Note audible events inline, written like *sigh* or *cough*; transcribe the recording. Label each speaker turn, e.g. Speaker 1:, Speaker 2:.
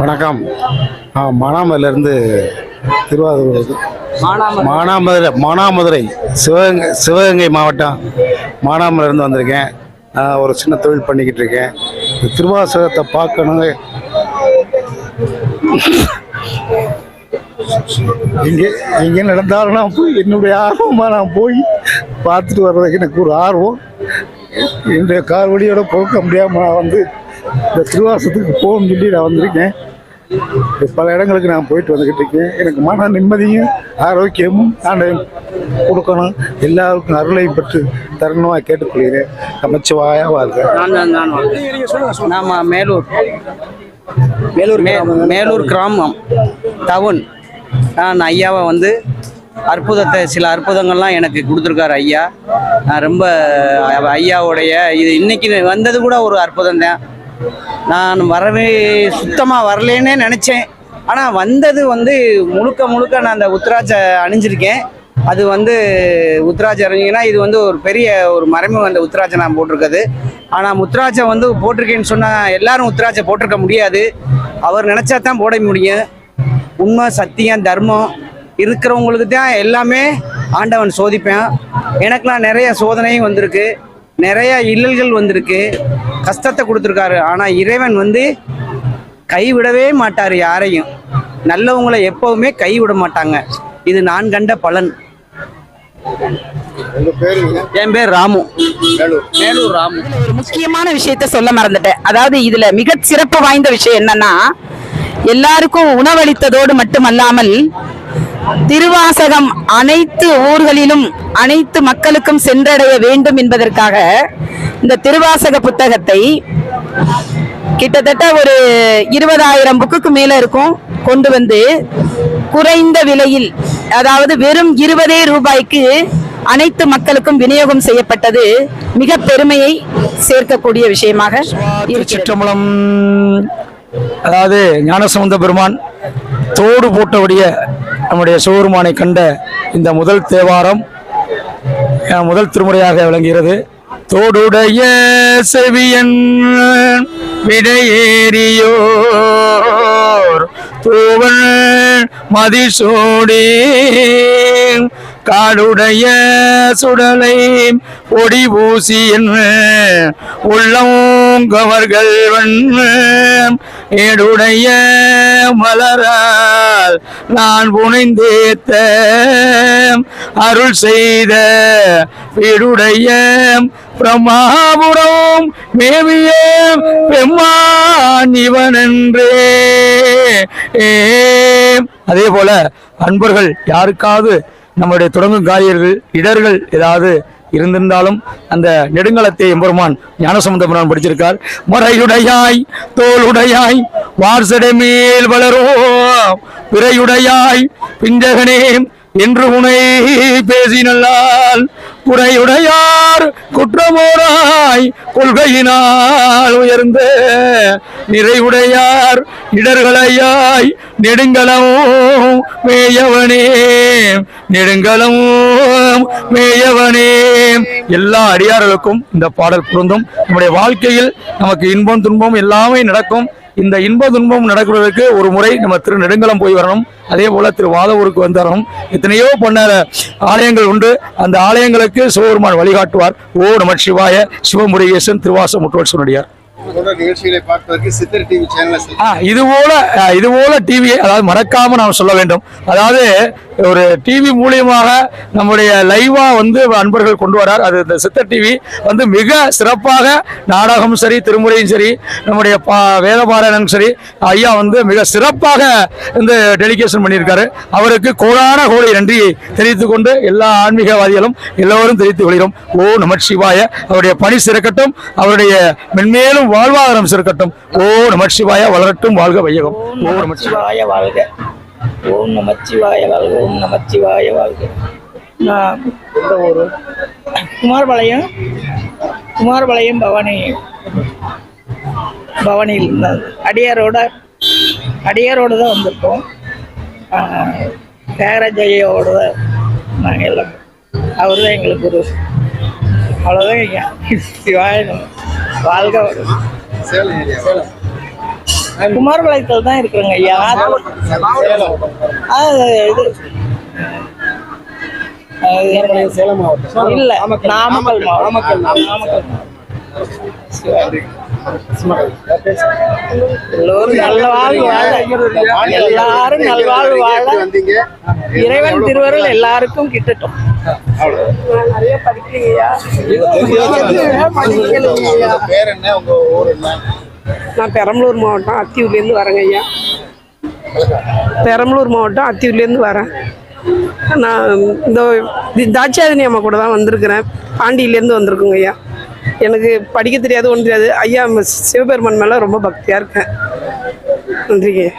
Speaker 1: வணக்கம். நான் மானாமதுரையிலேருந்து திருவாரூர்.
Speaker 2: மானாமதுரை.
Speaker 1: மானாமதுரை சிவகங்கை சிவகங்கை மாவட்டம் மானாமதுரையிலேருந்து வந்திருக்கேன். ஒரு சின்ன தொழில் பண்ணிக்கிட்டு இருக்கேன். திருவாசகத்தை பார்க்கணும் எங்கே எங்கே நடந்தாலும் நான் போய் என்னுடைய ஆர்வமாக நான் போய் பார்த்துட்டு வர்றதுக்கு எனக்கு ஒரு ஆர்வம். என்னுடைய கார் வழியோட போக முடியாமல் நான் வந்து இந்த திருவாசத்துக்கு போகணும்னு சொல்லி நான் வந்திருக்கேன். பல இடங்களுக்கு நான் போயிட்டு வந்துக்கிட்டு இருக்கேன். எனக்கு மன நிம்மதியும் ஆரோக்கியமும் நான் கொடுக்கணும். எல்லாருக்கும் அருளை பெற்று தரணுமா கேட்டுக்கொள்கிறேன். அமைச்சவாயா
Speaker 2: நான் வாழ்க்கை. நாம மேலூர் மேலூர் மேலூர் கிராமம் டவுன் நான் ஐயாவை வந்து அற்புதத்தை சில அற்புதங்கள்லாம் எனக்கு கொடுத்துருக்காரு ஐயா. நான் ரொம்ப ஐயாவுடைய இது இன்னைக்கு வந்தது கூட ஒரு அற்புதம் தான் நான் வரவே சுத்தமாக வரலேன்னே நினச்சேன். ஆனால் வந்தது வந்து முழுக்க முழுக்க நான் அந்த உத்ராஜ அணிஞ்சிருக்கேன். அது வந்து உத்ராஜ் அணிஞ்சிங்கன்னா இது வந்து ஒரு பெரிய ஒரு மறைமுகம் அந்த உத்ராஜை நான் போட்டிருக்கிறது ஆனால் முத்ராஜை வந்து போட்டிருக்கேன்னு சொன்னால் எல்லாரும் உத்ராஜை போட்டிருக்க முடியாது. அவர் நினச்சா தான் போட முடியும். உண்மை சத்தியம் தர்மம் இருக்கிறவங்களுக்கு தான் எல்லாமே ஆண்டவன் சோதிப்பேன். எனக்கெலாம் நிறைய சோதனையும் வந்திருக்கு. நிறைய இல்லல்கள் வந்திருக்கு. கஷ்டத்தை கொடுத்துருக்காரு. ஆனால் இறைவன் வந்து கைவிடவே மாட்டார் யாரையும். நல்லவங்களை எப்பவுமே கைவிட மாட்டாங்க. இது நான் கண்ட பலன். என் பேர் ராமு. மேலூர் ராமு.
Speaker 3: ஒரு முக்கியமான விஷயத்த சொல்ல மறந்துட்டேன். அதாவது இதுல மிக சிறப்பு வாய்ந்த விஷயம் என்னன்னா எல்லாருக்கும் உணவளித்ததோடு மட்டுமல்லாமல் திருவாசகம் அனைத்து ஊர்களிலும் அனைத்து மக்களுக்கும் சென்றடைய வேண்டும் என்பதற்காக இந்த திருவாசக புத்தகத்தை கிட்டத்தட்ட ஒரு இருபதாயிரம் புக்குக்கு மேல இருக்கும் கொண்டு வந்து குறைந்த விலையில் அதாவது வெறும் இருபதே ரூபாய்க்கு அனைத்து மக்களுக்கும் விநியோகம் செய்யப்பட்டது மிக பெருமையை சேர்க்கக்கூடிய விஷயமாக இருக்கிறது.
Speaker 4: திருச்சிற்றம்பலம் அதாவது ஞானசமுந்த பெருமான் தோடு போட்டபடிய நம்முடைய சிவபெருமானை கண்ட இந்த முதல் தேவாரம் முதல் திருமுறையாக விளங்குகிறது. தோடுடைய செவியன் விடையேறியோர் தூவன் மதிசோடி காடுடைய சுடலை ஒடி பூசி உள்ளவர்கள் ஏடுடைய மலரால் நான் புனைந்தேத்த அருள் செய்த வீடுடைய பிரம்மாபுரம் மேவிய பெம்மான் இவனென்றே. ஏ அதே போல அன்பர்கள் யாருக்காவது நம்முடைய தொடங்கும் காரியர்கள் இடர்கள் ஏதாவது இருந்திருந்தாலும் அந்த நெடுங்கலத்தை எம்பெருமான் ஞானசம்பந்த படிச்சிருக்கார். மறையுடையாய் தோளுடையாய் வார்சடை மேல் வளரோ பிறையுடையாய் பிஞ்சகனே என்று உனை பேசினால் குறையுடையார் குற்றமோராய் கொள்கையினால் உயர்ந்த நிறைவுடையார் இடர்களையாய் நெடுங்கலம் மேயவனே நெடுங்கலம் மேயவனே. எல்லா அடியார்களுக்கும் இந்த பாடல் பொருந்தும். நம்முடைய வாழ்க்கையில் நமக்கு இன்பம் துன்பம் எல்லாமே நடக்கும். இந்த இன்ப துன்பம் நடக்கிறதுக்கு ஒரு முறை நம்ம திரு நெடுங்கலம் போய் வரணும். அதே போல திரு வாதவூருக்கு வந்து வரணும் எத்தனையோ பண்ண ஆலயங்கள் உண்டு. அந்த ஆலயங்களுக்கு சிவபெருமான் வழிகாட்டுவார். ஓ நம சிவாய சிவமுருகேசன் திருவாச முட்டுவல் சொன்னடியார் இது போல இது போல டிவி அதாவது மறக்காம நாம் சொல்ல வேண்டும். அதாவது ஒரு டிவி மூலியமாக நம்முடைய லைவா வந்து அன்பர்கள் கொண்டு வரார். அது இந்த சித்த டிவி வந்து மிக சிறப்பாக நாடகம் சரி திருமுறையும் சரி நம்முடைய பா வேதபாராயணம் சரி ஐயா வந்து மிக சிறப்பாக இந்த டெலிகேஷன் பண்ணியிருக்காரு. அவருக்கு கோடான கோடி நன்றியை தெரிவித்துக் கொண்டு எல்லா ஆன்மீகவாதிகளும் எல்லோரும் தெரிவித்துக் கொள்கிறோம். ஓ நமச்சிவாய அவருடைய பணி சிறக்கட்டும். அவருடைய மென்மேலும் வாழ்வாதாரம் சிறக்கட்டும். ஓ நமச்சிவாய வளரட்டும் வாழ்க வையகம். ஓ நம
Speaker 3: சிவாய. வாழ்க. ஓம் நமச்சிவாய வாழ்க ஓம் நமச்சிவாய வாழ்க. நான் இந்த ஒரு குமாரபாளையம் குமாரபாளையம் பவானி பவானியில் இருந்தார் அடியாரோட அடியாரோடு தான் வந்திருக்கோம். தேரஜயோட தான் நாங்கள் எல்லாம். அவர் தான் எங்களுக்கு ஒரு அவ்வளோதான் வாழ்க சேலம்
Speaker 5: சேலம் ஏரியா சேலம்
Speaker 6: குமாரபாளையத்தில் தான் இருக்கிறேங்க ஐயா. அது இது. அது
Speaker 1: சேலம் மாவட்டம்.
Speaker 6: இல்ல நாமக்கல். மாவட்டம். நாமக்கல். எல்லோரும் நல்ல வாழ்வு வாழ எல்லாரும் நல்வாழ்வு வாழ இறைவன் திருவருள் எல்லாருக்கும் கிட்டட்டும். நிறைய *laughs*
Speaker 5: பேர் என்ன? உங்க ஊர் என்ன?
Speaker 7: நான் பெரம்பலூர் மாவட்டம் அத்தியூர்லேருந்து வரேங்க ஐயா. பெரம்பலூர் மாவட்டம் அத்தியூர்லேருந்து வரேன். நான் இந்த தி- அம்மா கூட தான் வந்திருக்கிறேன். பாண்டியிலேருந்து வந்திருக்குங்க ஐயா. எனக்கு படிக்க தெரியாது ஒன்றும் தெரியாது. ஐயா ம- சிவபெருமான் மேலே ரொம்ப பக்தியாக இருக்கேன். நன்றிங்க.